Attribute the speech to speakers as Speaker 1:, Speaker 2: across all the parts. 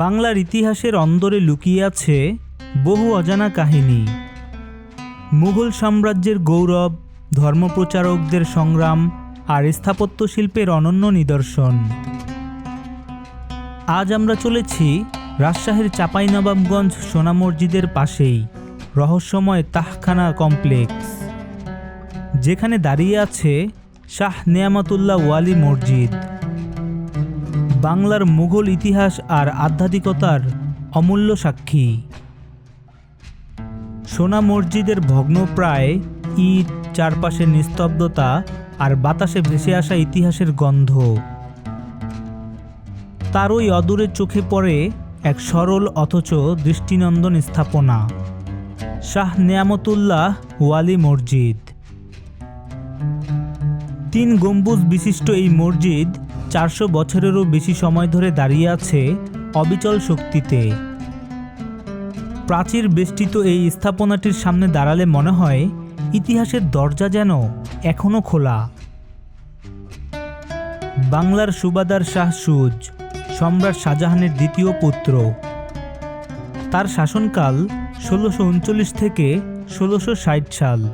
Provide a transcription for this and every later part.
Speaker 1: বাংলার ইতিহাসের অন্দরে লুকিয়ে আছে বহু অজানা কাহিনী। মুঘল সাম্রাজ্যের গৌরব, ধর্মপ্রচারকদের সংগ্রাম আর স্থাপত্য শিল্পের অনন্য নিদর্শন। আজ আমরা চলেছি রাজশাহীর চাঁপাইনবাবগঞ্জ সোনা মসজিদের পাশেই রহস্যময় তাহখানা কমপ্লেক্স, যেখানে দাঁড়িয়ে আছে শাহ নেয়ামতুল্লাহ ওয়ালি মসজিদ। বাংলার মুঘল ইতিহাস আর আধ্যাত্মিকতার অমূল্য সাক্ষী। সোনা মসজিদের ভগ্নপ্রায় ইট চারপাশে নিস্তব্ধতা আর বাতাসে ভেসে আসা ইতিহাসের গন্ধ। তার ওই অদূরে চোখে পড়ে এক সরল অথচ দৃষ্টিনন্দন স্থাপনা, শাহ নেয়ামতুল্লাহ ওয়ালি মসজিদ। তিন গম্বুজ বিশিষ্ট এই মসজিদ চারশো বছরেরও বেশি সময় ধরে দাঁড়িয়ে আছে অবিচল শক্তিতে। প্রাচীর বেষ্টিত এই স্থাপনাটির সামনে দাঁড়ালে মনে হয় ইতিহাসের দরজা যেন এখনও খোলা। বাংলার সুবাদার শাহ সুজ, সম্রাট শাহজাহানের দ্বিতীয় পুত্র। তার শাসনকাল ষোলোশো উনচল্লিশ থেকে ষোলোশো ষাট সাল।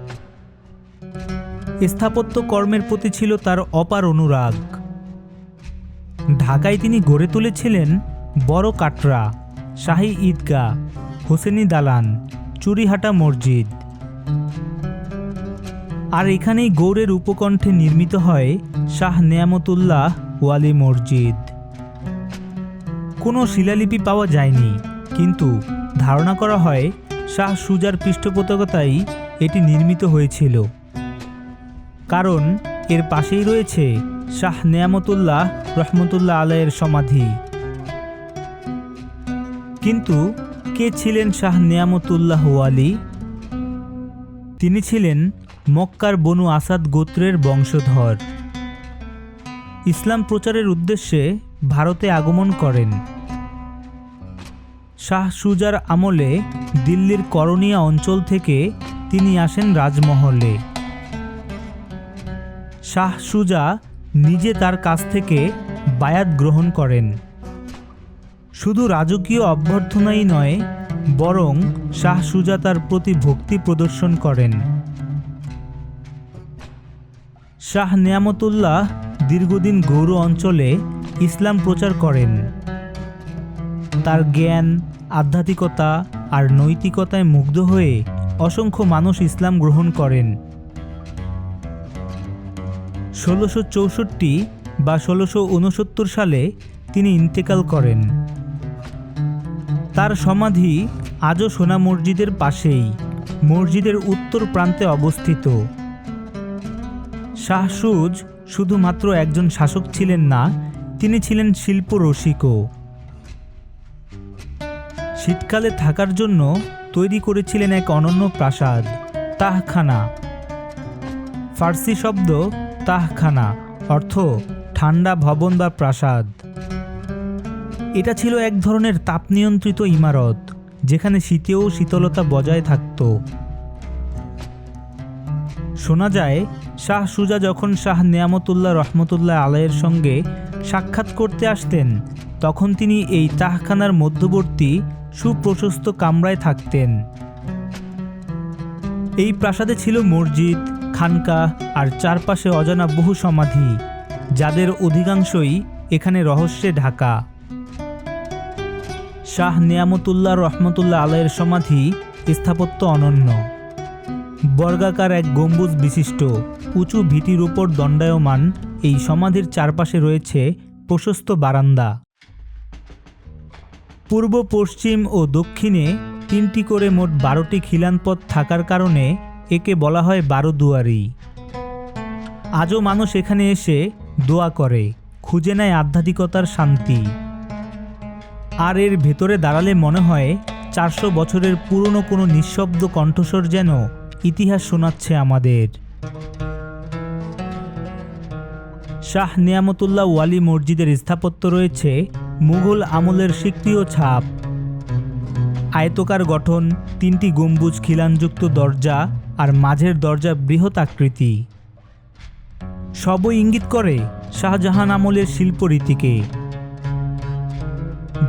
Speaker 1: স্থাপত্য কর্মের প্রতি ছিল তার অপার অনুরাগ। ঢাকায় তিনি গড়ে তুলেছিলেন বড় কাটরা, শাহী ঈদগাহ, হোসেনি দালান, চুরিহাটা মসজিদ। আর এখানেই গৌড়ের উপকণ্ঠে নির্মিত হয় শাহ নেয়ামতুল্লাহ ওয়ালি মসজিদ। কোনো শিলালিপি পাওয়া যায়নি, কিন্তু ধারণা করা হয় শাহ সুজার পৃষ্ঠপোষকতায় এটি নির্মিত হয়েছিল। কারণ এর পাশেই রয়েছে শাহ নেয়ামতুল্লাহ রহমতুল্লাহ আলাইয়ের সমাধি। কিন্তু কে ছিলেন শাহ নেয়ামতুল্লাহ ওয়ালি? তিনি ছিলেন মক্কার বনু আসাদ গোত্রের বংশধর। ইসলাম প্রচারের উদ্দেশ্যে ভারতে আগমন করেন। শাহ সুজার আমলে দিল্লির করণিয়া অঞ্চল থেকে তিনি আসেন রাজমহলে। শাহ সুজা নিজে তার কাছ থেকে বায়াত গ্রহণ করেন। শুধু রাজকীয় অভ্যর্থনাই নয়, বরং শাহ সুজা তার প্রতি ভক্তি প্রদর্শন করেন। শাহ নিয়ামতুল্লাহ দীর্ঘদিন গৌর অঞ্চলে ইসলাম প্রচার করেন। তার জ্ঞান, আধ্যাত্মিকতা আর নৈতিকতায় মুগ্ধ হয়ে অসংখ্য মানুষ ইসলাম গ্রহণ করেন। ষোলোশো চৌষট্টি বা ষোলোশো উনসত্তর সালে তিনি ইন্তেকাল করেন। তার সমাধি আজও সোনা মসজিদের পাশেই, মসজিদের উত্তর প্রান্তে অবস্থিত। শাহসুজ শুধুমাত্র একজন শাসক ছিলেন না, তিনি ছিলেন শিল্প রসিকও। শীতকালে থাকার জন্য তৈরি করেছিলেন এক অনন্য প্রাসাদ, তাহখানা। ফার্সি শব্দ তাহখানা, অর্থ ঠান্ডা ভবন বা প্রাসাদ। এটা ছিল এক ধরনের তাপ নিয়ন্ত্রিত ইমারত, যেখানে শীতেও শীতলতা বজায় থাকত। শোনা যায়, শাহ সুজা যখন শাহ নিয়ামতুল্লাহ রহমতুল্লাহ আলাইয়ের সঙ্গে সাক্ষাৎ করতে আসতেন, তখন তিনি এই তাহখানার মধ্যবর্তী সুপ্রশস্ত কামরায় থাকতেন। এই প্রাসাদে ছিল মসজিদ খানকা আর চারপাশে অজানা বহু সমাধি, যাদের অধিকাংশই এখানে রহস্যে ঢাকা। শাহ নিয়ামতুল্লাহ রহমতুল্লাহ আলাইয়ের সমাধি স্থাপত্য অনন্য। বর্গাকার এক গম্বুজ বিশিষ্ট, উঁচু ভিটির উপর দণ্ডায়মান এই সমাধির চারপাশে রয়েছে প্রশস্ত বারান্দা। পূর্ব, পশ্চিম ও দক্ষিণে তিনটি করে মোট বারোটি খিলানপথ থাকার কারণে একে বলা হয় বারোদুয়ারি। আজও মানুষ এখানে এসে দোয়া করে, খুঁজে নেয় আধ্যাত্মিকতার শান্তি। আর এর ভেতরে দাঁড়ালে মনে হয় চারশো বছরের পুরনো কোনো নিঃশব্দ কণ্ঠস্বর যেন ইতিহাস শোনাচ্ছে আমাদের। শাহ নিয়ামতুল্লাহ ওয়ালি মসজিদের স্থাপত্য রয়েছে মুঘল আমলের স্বীকৃয় ছাপ। আয়তকার গঠন, তিনটি গম্বুজ খিলানযুক্ত দরজা আর মাঝের দরজা বৃহৎ আকৃতি। সবই ইঙ্গিত করে শাহজাহান আমলের শিল্পরীতিকে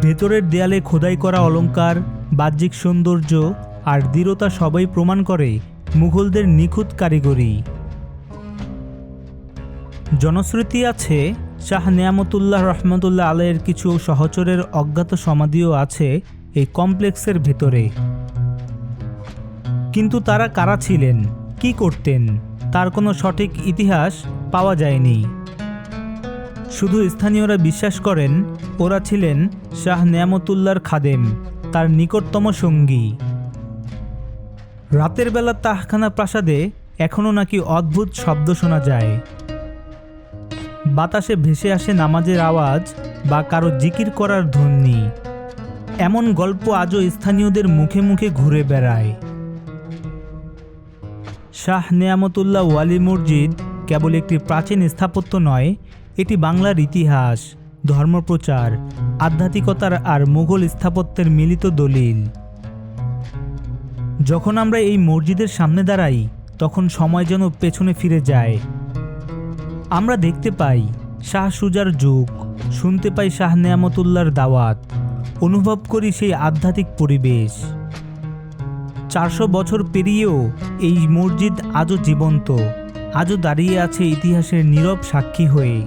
Speaker 1: ভেতরের দেয়ালে খোদাই করা অলংকার, বাহ্যিক সৌন্দর্য আর দৃঢ়তা সবাই প্রমাণ করে মুঘলদের নিখুঁত কারিগরি। জনশ্রুতি আছে, শাহ নেয়ামতুল্লাহ রহমতুল্লাহ আলাইয়ের কিছু সহচরের অজ্ঞাত সমাধিও আছে এই কমপ্লেক্সের ভেতরে। কিন্তু তারা কারা ছিলেন? কি করতেন? তার কোনো সঠিক ইতিহাস পাওয়া যায়নি। শুধু স্থানীয়রা বিশ্বাস করেন, ওরা ছিলেন শাহ নেয়ামতুল্লাহর খাদেম, তার নিকটতম সঙ্গী। রাতের বেলা তাহখানা প্রাসাদে এখনও নাকি অদ্ভুত শব্দ শোনা যায়। বাতাসে ভেসে আসে নামাজের আওয়াজ বা কারও জিকির করার ধ্বনি। এমন গল্প আজও স্থানীয়দের মুখে মুখে ঘুরে বেড়ায়। শাহ নেয়ামতুল্লাহ ওয়ালি মসজিদ কেবল একটি প্রাচীন স্থাপত্য নয়, এটি বাংলার ইতিহাস, ধর্মপ্রচার, আধ্যাত্মিকতার আর মুঘল স্থাপত্যের মিলিত দলিল। যখন আমরা এই মসজিদের সামনে দাঁড়াই, তখন সময় যেন পেছনে ফিরে যায়। আমরা দেখতে পাই শাহ সুজার যুগ, শুনতে পাই শাহ নেয়ামতুল্লাহর দাওয়াত, অনুভব করি সেই আধ্যাত্মিক পরিবেশ। চারশো বছর পেরিয়েও এই মসজিদ আজও জীবন্ত। আজও দাঁড়িয়ে আছে ইতিহাসের নীরব সাক্ষী হয়ে।